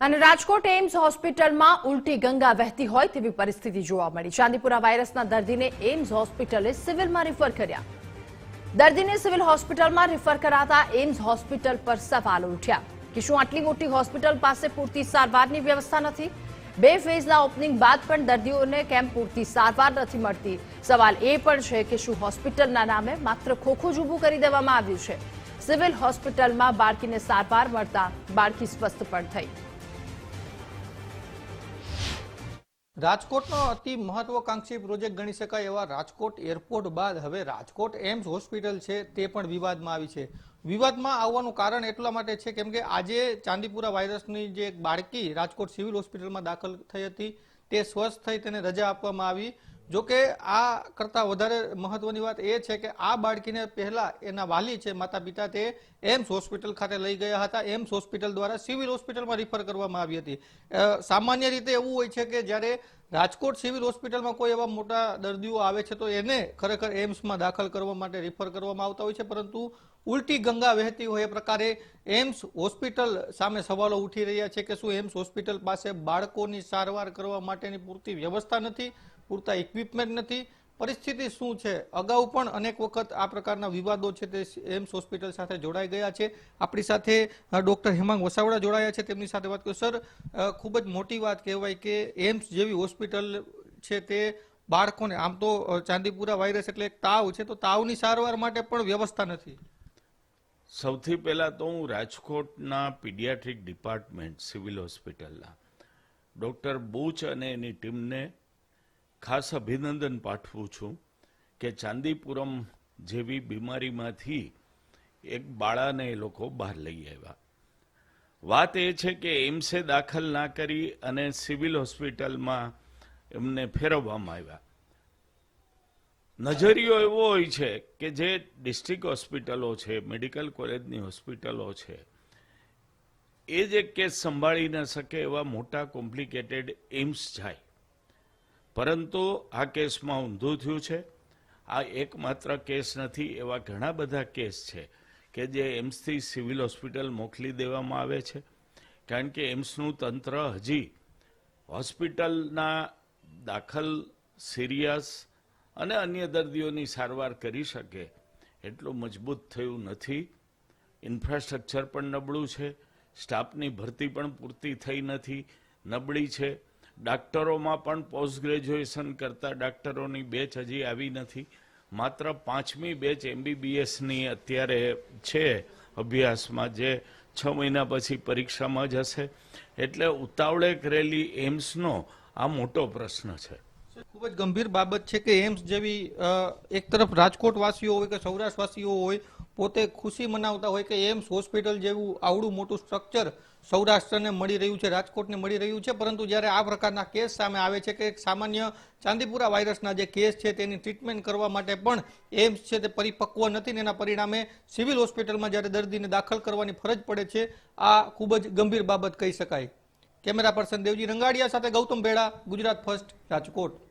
અને રાજકોટ એમ્સ હોસ્પિટલમાં ઉલટી ગંગા વહેતી હોય તેવી પરિસ્થિતિ જોવા મળી. ચાંદીપુરા વાયરસના દર્દીને એમ્સ હોસ્પિટલે સિવિલમાં રિફર કર્યા. દર્દીને સિવિલ હોસ્પિટલમાં રિફર કરાતા એમ્સ હોસ્પિટલ પર સવાલ ઉઠ્યા. કે શું આટલી મોટી હોસ્પિટલ પાસે પૂરતી સારવારની વ્યવસ્થા નથી? બે ફેઝના ઓપનિંગ બાદ પણ દર્દીઓને કેમ પૂરતી સારવાર નથી મળતી? સવાલ એ પણ છે કે શું હોસ્પિટલના નામે માત્ર ખોખું જ ઊભું કરી દેવામાં આવ્યું છે? સિવિલ હોસ્પિટલમાં બાળકીને સારવાર મળતા બાળકી સ્વસ્થ પણ થઈ. રાજકોટનો અતિ મહત્વકાંક્ષી પ્રોજેક્ટ ગણી શકાય એવા રાજકોટ એરપોર્ટ બાદ હવે રાજકોટ એમ્સ હોસ્પિટલ છે તે પણ વિવાદમાં આવી છે. વિવાદમાં આવવાનું કારણ એટલા માટે છે કેમ કે આજે ચાંદીપુરા વાયરસની જે બાળકી રાજકોટ સિવિલ હોસ્પિટલમાં દાખલ થઈ હતી તે સ્વસ્થ થઈ તેને રજા આપવામાં આવી. જો કે આ કરતાં વધારે મહત્વની વાત એ છે કે આ બાળકીને પહેલા એના વાલી છે માતા પિતા તે એમ્સ હોસ્પિટલ ખાતે લઈ ગયા હતા. એમ્સ હોસ્પિટલ દ્વારા સિવિલ હોસ્પિટલમાં રિફર કરવામાં આવી હતી. સામાન્ય રીતે એવું હોય છે કે જ્યારે રાજકોટ સિવિલ હોસ્પિટલમાં કોઈ એવા મોટા દર્દીઓ આવે છે, તો એને ખરેખર એમ્સમાં દાખલ કરવા માટે રિફર કરવામાં આવતા હોય છે. પરંતુ ઉલટી ગંગા વહેતી હોય એ પ્રકારે એમ્સ હોસ્પિટલ સામે સવાલો ઉઠી રહ્યા છે કે શું એમ્સ હોસ્પિટલ પાસે બાળકોની સારવાર કરવા માટેની પૂરતી વ્યવસ્થા નથી? પૂરતા ઇક્વિપમેન્ટ નથી. પરિસ્થિતિ શું છે? અગાઉ પણ અનેક વખત આ પ્રકારના વિવાદો છે તે એમ્સ હોસ્પિટલ સાથે જોડાઈ ગયા છે. આપણી સાથે ડૉક્ટર હેમાંગ વસાવડા જોડાયા છે તેમની સાથે વાત કરું. સર ખૂબ જ મોટી વાત કહેવાય કે એમ્સ જેવી હોસ્પિટલ છે તે બાળકોને, આમ તો ચાંદીપુરા વાયરસ એટલે એક તાવ છે, તો તાવની સારવાર માટે પણ વ્યવસ્થા નથી. સૌથી પહેલાં તો હું રાજકોટના પીડિયાટ્રિક ડિપાર્ટમેન્ટ સિવિલ હોસ્પિટલના ડૉક્ટર બુચ અને એની ટીમને ખાસ અભિનંદન પાઠવું છું કે ચાંદીપુરમ જેવી બીમારીમાંથી એક બાળાને એ લોકો બહાર લઈ આવ્યા. વાત એ છે કે એમ્સે દાખલ ના કરી અને સિવિલ હોસ્પિટલમાં એમને ફેરવવામાં આવ્યા. નજરિયો એવો હોય છે કે જે ડિસ્ટ્રિક્ટ હોસ્પિટલો છે, મેડિકલ કોલેજની હોસ્પિટલો છે, એ જે કેસ સંભાળી ન શકે એવા મોટા કોમ્પ્લિકેટેડ એમ્સ જાય. પરંતુ આ કેસમાં ઊંધું થયું છે. આ એકમાત્ર કેસ નથી, એવા ઘણા બધા કેસ છે કે જે એમ્સથી સિવિલ હોસ્પિટલ મોકલી દેવામાં આવે છે. કારણ કે એમ્સનું તંત્ર હજી હોસ્પિટલના દાખલ સિરિયસ અને અન્ય દર્દીઓની સારવાર કરી શકે એટલું મજબૂત થયું નથી. ઇન્ફ્રાસ્ટ્રક્ચર પણ નબળું છે. સ્ટાફની ભરતી પણ પૂરતી થઈ નથી. નબળી છે. ડાક્ટરોમાં પણ પોસ્ટ ગ્રેજ્યુએશન કરતા ડાક્ટરોની બેચ હજી આવી નથી. માત્ર પાંચમી બેચ એમબીબીએસની અત્યારે છે અભ્યાસમાં, જે છ મહિના પછી પરીક્ષામાં જશે એટલે ઉતાવળે કરેલી એમ્સનો આ મોટો પ્રશ્ન છે. ખૂબ જ ગંભીર બાબત છે કે એમ્સ જેવી એક તરફ રાજકોટ વાસીઓ હોય કે સૌરાષ્ટ્ર વાસીઓ હોય પોતે ખુશી મનાવતા હોય કે એમ્સ હોસ્પિટલ જેવું આવડું મોટું સ્ટ્રક્ચર સૌરાષ્ટ્રને મળી રહ્યું છે, રાજકોટને મળી રહ્યું છે, પરંતુ જ્યારે આ પ્રકારના કેસ સામે આવે છે કે સામાન્ય ચાંદીપુરા વાયરસના જે કેસ છે તેની ટ્રીટમેન્ટ કરવા માટે પણ એમ્સ છે તે પરિપક્વ નથી ને એના પરિણામે સિવિલ હોસ્પિટલમાં જ્યારે દર્દીને દાખલ કરવાની ફરજ પડે છે, આ ખૂબ જ ગંભીર બાબત કહી શકાય. કેમેરા પર્સન દેવજી રંગાડિયા સાથે ગૌતમ ભેડા ગુજરાત ફર્સ્ટ, રાજકોટ.